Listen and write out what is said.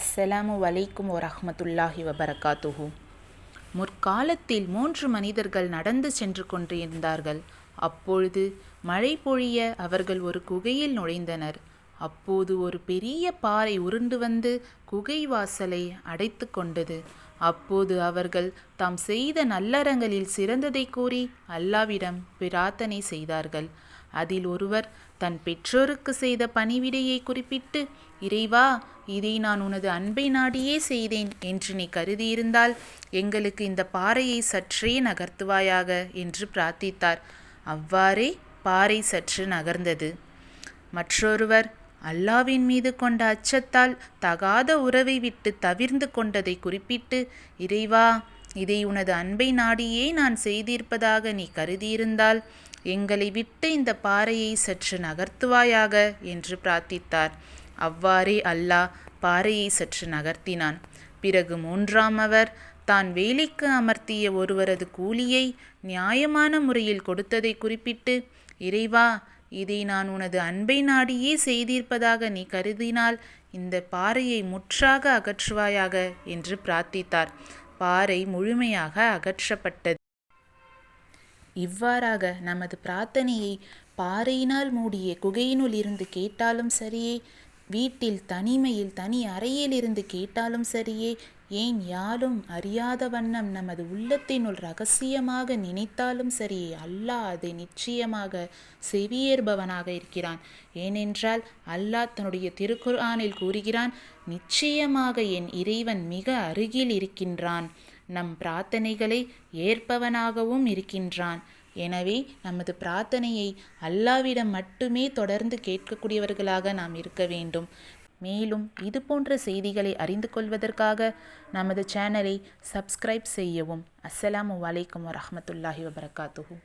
அஸ்ஸலாமு வலைக்கும் வரஹ்மத்துல்லாஹி வபரகாத்துஹு முற்காலத்தில் மூன்று மனிதர்கள் நடந்து சென்று கொண்டிருந்தார்கள். அப்பொழுது மழை பொழிய அவர்கள் ஒரு குகையில் நுழைந்தனர். அப்போது ஒரு பெரிய பாறை உருண்டு வந்து குகை வாசலை அடைத்து கொண்டது. அப்போது அவர்கள் தாம் செய்த நல்லறங்களில் சிறந்ததை கூறி அல்லாவிடம் பிரார்த்தனை செய்தார்கள். அதில் ஒருவர் தன் பெற்றோருக்கு செய்த பணிவிடையை குறிப்பிட்டு இறைவா இதை நான் உனது அன்பை நாடியே செய்தேன் என்று நீ கருதியிருந்தால் எங்களுக்கு இந்த பாறையை சற்றே நகர்த்துவாயாக என்று பிரார்த்தித்தார். அவ்வாறே பாறை சற்று நகர்ந்தது. மற்றொருவர் அல்லாவின் மீது கொண்ட அச்சத்தால் தகாத உறவை விட்டு தவிர்ந்து கொண்டதை குறிப்பிட்டு இறைவா இதை உனது அன்பை நாடியே நான் செய்திருப்பதாக நீ கருதியிருந்தால் எங்களை விட்டு இந்த பாறையை சற்று நகர்த்துவாயாக என்று பிரார்த்தித்தார். அவ்வாறே அல்லாஹ் பாறையை சற்று நகர்த்தினான். பிறகு மூன்றாம் அவர் தான் வேலைக்கு அமர்த்திய ஒருவரது கூலியை நியாயமான முறையில் கொடுத்ததை குறிப்பிட்டு இறைவா இதை நான் உனது அன்பை நாடியே செய்திருப்பதாக நீ கருதினால் இந்த பாறையை முற்றாக அகற்றுவாயாக என்று பிரார்த்தித்தார். பாறை முழுமையாக அகற்றப்பட்டது. இவ்வாறாக நமது பிரார்த்தனையை பாறையினால் மூடிய குகையினுள் இருந்து கேட்டாலும் சரியே வீட்டில் தனிமையில் தனி அறையில் இருந்து கேட்டாலும் சரியே ஏன் யாரும் அறியாத வண்ணம் நமது உள்ளத்தினுள் ரகசியமாக நினைத்தாலும் சரியே அல்லாஹ் அதை நிச்சயமாக செவியேற்பவனாக இருக்கிறான். ஏனென்றால் அல்லாஹ் தன்னுடைய திருக்குர்ஆனில் கூறுகிறான் நிச்சயமாக என் இறைவன் மிக அருகில் இருக்கின்றான். நம் பிரார்த்தனைகளை ஏற்பவனாகவும் இருக்கின்றான். எனவே நமது பிரார்த்தனையை அல்லாவிடம் மட்டுமே தொடர்ந்து கேட்கக்கூடியவர்களாக நாம் இருக்க வேண்டும். மேலும் இது போன்ற செய்திகளை அறிந்து கொள்வதற்காக நமது சேனலை சப்ஸ்கிரைப் செய்யவும். அஸ்ஸலாமு வலைக்கம் வரமத்துல்லாஹி வபரகாத்துஹு.